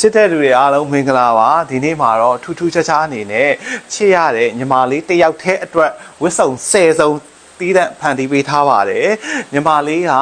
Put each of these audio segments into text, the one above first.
ချစ်တဲ့လူတွေအားလုံးမင်္ဂလာပါဒီနေ့မှာတော့ထူးထူးခြားခြားအနေနဲ့ချစ်ရတဲ့ညီမလေးတစ်ယောက်တည်းအတွက်ဝစ်စုံ၁၀စုံတီးတဲ့ဖန်တီးပေးထားပါတယ်ညီမလေးက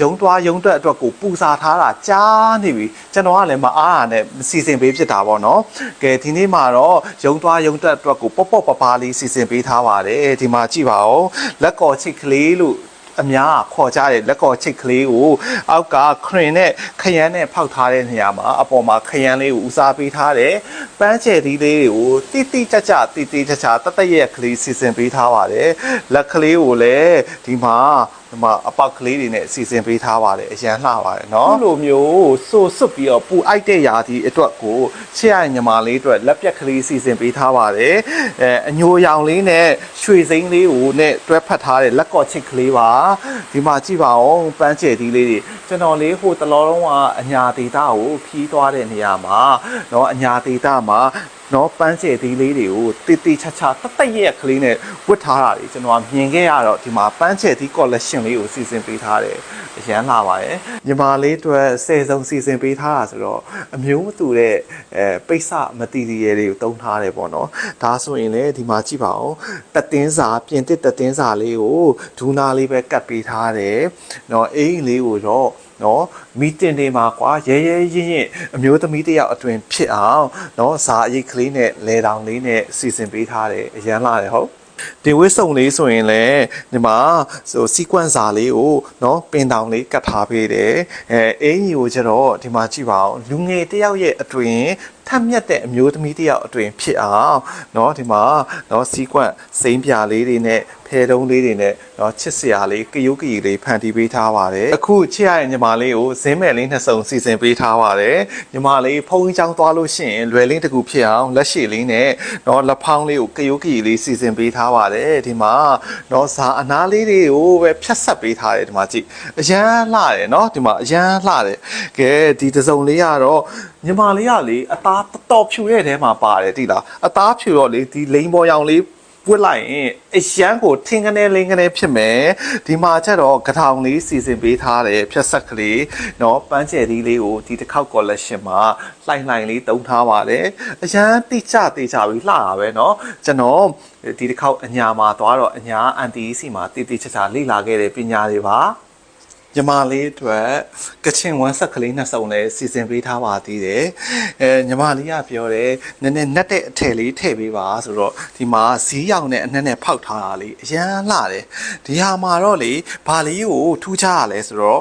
ရုံသွားရုံတက်အတွက်ကိုပူစာထားတာကြားနေပြီကျွန်တော်ကလည်းမအားရနဲ့စီစဉ်ပေးဖြစ်တာပေါ့နော်ကဲဒီနေ့မှာတော့ရုံသွားရုံတက်အတွက်ကိုပေါ့ပေါ့ပပလေးစီစဉ်ပေးထားပါတယ်ဒီမှာကြည့်ပါဦးလက်ကော်ချစ်ကလေးလို့ အများကခေါ်ကြတဲ့လက်ကော်ချိတ်ကလေးကိုအောက်ကခရင်နဲ့ခရမ်းနဲ့ဖောက်ထားတဲ့နေရာမှာအပေါ်မှာခရမ်းလေးကိုဦးစားပေးထားတယ်ပန်းချယ်သီးလေးတွေကိုတိတိကျကျတိတိကျကျတတ်တရက်ကလေးစီစဉ်ပေးထားပါတယ်လက်ကလေးကိုလည်းဒီမှာ ဒီမှာအပေါက်ကလေးတွေနဲ့စီစဉ်ပေးထားပါတယ်အရန်လှပါတယ်เนาะလိုမျိုးစိုးစွတ်ပြီးတော့ပူအိုက်တဲ့ຢာဒီအတွက်ကိုချစ်ရညီမလေးအတွက်လက်ပြက်ကလေးစီစဉ်ပေးထားပါတယ်အဲအညိုရောင်လေးနဲ့ရွှေစိမ်းလေးကိုနဲ့တွဲဖက်ထားတဲ့လက်ကော့ချစ်ကလေးပါဒီမှာကြည့်ပါဦးပန်းကျဲသီးလေးတွေကျွန်တော်လေးဟိုတလောလုံးကအညာဒေတာကိုခီးသွားတဲ့နေရာမှာเนาะအညာဒေတာမှာ နော်ပန်းကျဲသီးလေးတွေကိုတိတိချာချာတတ်တရက်ကလေးနဲ့ဝတ်ထားတာတွေကျွန်တော်မြင်ခဲ့ရတော့ဒီမှာပန်းကျဲသီး collection လေးကိုစီစဉ်ပေးထားတယ်အရန်လာပါရဲ့ညီမလေးအတွက်ဆယ်စုံစီစဉ်ပေးထားတာဆိုတော့အမျိုးမတူတဲ့အဲပိတ်စမတီရီယယ်တွေကိုတုံးထားတယ်ပေါ့နော်ဒါဆိုရင်လေဒီမှာကြည့်ပါဦးတက်တင်းစာပြင်တစ်တက်တင်းစာလေးကိုဒူနာလေးပဲကတ်ပေးထားတယ်နော်အိမ်လေးကိုတော့ နော်မီတင်တွေမှာကွာရဲရဲရင့်ရင့်အမျိုးသမီးတစ်ယောက်အတွင်ဖြစ်အောင်နော်ဇာအရိတ်ကလေးနဲ့လဲတောင်လေးနဲ့စီစဉ်ပေးထားတယ်အရန်လာတယ်ဟုတ်ဒီဝစ်စုံလေးဆိုရင်လည်းဒီမှာဟိုစီကွန့်စာလေးကိုเนาะပင်တောင်လေးကတ်ထားပေးတယ်အဲအင်းကြီးကိုကျတော့ဒီမှာကြည့်ပါဦးလူငယ်တစ်ယောက်ရဲ့အတွင် ထက်မြက်တဲ့အမျိုးသမီးတစ်ယောက်အတွင်ဖြစ်အောင်เนาะဒီမှာเนาะစီကွန့်စိမ့်ပြလေးတွေနဲ့ဖဲတုံးလေးတွေနဲ့เนาะချစ်စရာလေးကရုကရီလေးဖန်တီးပေးထားပါတယ်အခုချစ်ရတဲ့ညီမလေးကိုဇင်းမဲ့လေးနှစ်စုံစီစဉ်ပေးထားပါတယ်ညီမလေးဖုန်းကြီးချောင်းသွားလို့ရှိရင်လွယ်လေးတစ်ခုဖြစ်အောင်လက်ရှိလေးနဲ့เนาะလက်ဖောင်းလေးကိုကရုကရီလေးစီစဉ်ပေးထားပါတယ်ဒီမှာเนาะဇာအနာလေးတွေကိုပဲဖြတ်ဆက်ပေးထားတယ်ဒီမှာကြည့်အရန်လှတယ်เนาะဒီမှာအရန်လှတယ်ကဲဒီတစ်စုံလေးကတော့ ညီမလေးကလေအသားတော်တော်ဖြူတဲ့ထဲမှာပါတယ်တိလားအသားဖြူတော့လေဒီလိန်ပေါ်ရောင်လေးပွက်လိုက်ရင်အရန်ကိုထင်းကနေလင်းကနေဖြစ်မယ်ဒီမှာကျတော့ကထောင်လေးစီစဉ်ပေးထားတယ်ဖြတ်ဆက်ကလေးเนาะပန်းကျယ်သီးလေးကိုဒီတစ်ခေါက် collection မှာလှိုင်လှိုင်လေးတုံးထားပါတယ်အရန်တိကျတိကျပြီးလှတာပဲเนาะကျွန်တော်ဒီတစ်ခေါက်အညာမှာသွားတော့အညာအန်တီစီမှာတိတိကျကျလေ့လာခဲ့တဲ့ပညာတွေပါ ညီမလေးအတွက်ကချင်ဝမ်းဆက်ကလေးနှစ်စုံလဲစီစဉ်ပေးထားပါသေးတယ်အဲညီမလေးကပြောတယ်နည်းနည်းနှက်တဲ့အထည်လေးထည့်ပေးပါဆိုတော့ဒီမှာဇီးရောင်နဲ့အနှက်နဲ့ဖောက်ထားတာလေးအရန်လှတယ်ဒီဟာမှာတော့လေဘာလေးကိုထူးခြားရလဲဆိုတော့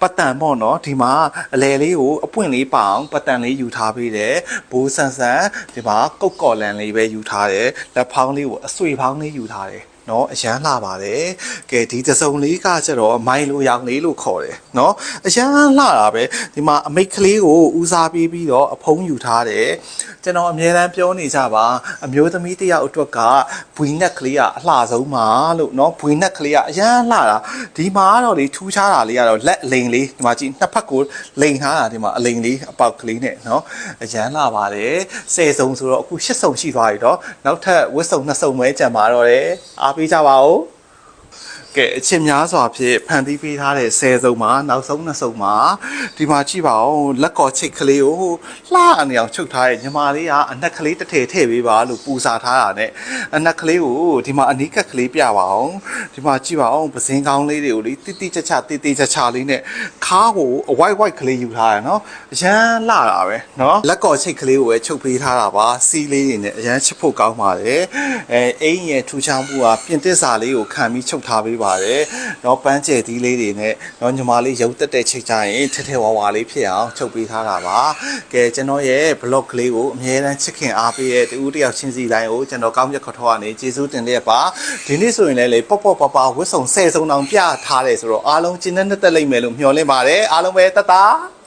ပတ်တန်ပေါ့နော်ဒီမှာအလဲလေးကိုအပွင့်လေးပအောင်ပတ်တန်လေးယူထားပေးတယ်ဘိုးဆန်ဆန်ဒီမှာကုတ်ကော်လန်လေးပဲယူထားတယ်လက်ဖောင်းလေးကိုအဆွေဖောင်းလေးယူထားတယ် နော်အရန်လှပါတယ်ကဲဒီသစုံလေးကကျတော့မိုင်းလိုရောင်လေးလို့ခေါ်တယ်နော်အရန်လှတာပဲဒီမှာအမိတ်ကလေးကိုဦးစားပေးပြီးတော့အဖုံးယူထားတယ်ကျွန်တော်အမြဲတမ်းပြောနေကြပါအမျိုးသမီးတယောက်အတွက်ကဘွေနက်ကလေးကအလှဆုံးပါလို့နော်ဘွေနက်ကလေးကအရန်လှတာဒီမှာတော့လေထူးခြားတာလေးကတော့လက်အလိန်လေးဒီမှာကြည့်နှစ်ဖက်ကိုလိန်ထားတာဒီမှာအလိန်လေးအပေါက်ကလေးနဲ့နော်အရန်လှပါတယ်ဆယ်စုံဆိုတော့အခုရှစ်စုံရှိသွားပြီတော့နောက်ထပ်ဝစ်စုံနှစ်စုံပဲကျန်ပါတော့တယ်အာပေးကြပါဦး ကဲအချင်းများစွာဖြင့်ဖန်တီးပေးထားတဲ့ဆယ်စုံမှာနောက်ဆုံးနှစ်စုံမှာဒီမှာကြည့်ပါဦးလက်ကော်ချိတ်ကလေးကိုလှအနေအောင်ချုပ်ထားတဲ့ညီမလေးကအနက်ကလေးတစ်ထည်ထည့်ပေးပါလို့ပူစာထားတာနဲ့အနက်ကလေးကိုဒီမှာအနီးကက်ကလေးပြပါအောင်ဒီမှာကြည့်ပါဦးပစင်းကောင်းလေးတွေကိုလေတိတိကျကျတိတိကျကျလေးနဲ့ခါးကိုအဝိုက်ဝိုက်ကလေးယူထားရနော်အရန်လှတာပဲနော်လက်ကော်ချိတ်ကလေးကိုပဲချုပ်ပေးထားတာပါစီးလေးတွေနဲ့အရန်ချစ်ဖို့ကောင်းပါတယ်အဲအိမ်ရဲ့ထူချောင်းမှုကပြင်သစ်စာလေးကိုခံပြီးချုပ်ထားပေးပါတယ်။နော်ပန်းကျဲသီးလေးတွေနဲ့နော်ညီမလေးရုပ်တက်တဲ့ချိတ်ကြရင်ထက်ထက်ဝါဝါလေးဖြစ်အောင်ချုပ်ပေးထားတာပါ။ကဲကျွန်တော်ရဲ့ blog ကလေးကိုအမြဲတမ်းချစ်ခင်အားပေးတဲ့တူဦးတယောက်ချင်းစီတိုင်းကိုကျွန်တော်ကောင်းမြတ်ခေါ်ထောက်ကနေကျေးဇူးတင်လျက်ပါ။ဒီနေ့ဆိုရင်လည်းလေပေါ့ပေါ့ပပဝတ်စုံဆယ်စုံတောင်ပြထားတယ်ဆိုတော့အားလုံးကျင်းတဲ့တက်လိမ့်မယ်လို့မျှော်လင့်ပါတယ်။အားလုံးပဲတတ်တာ။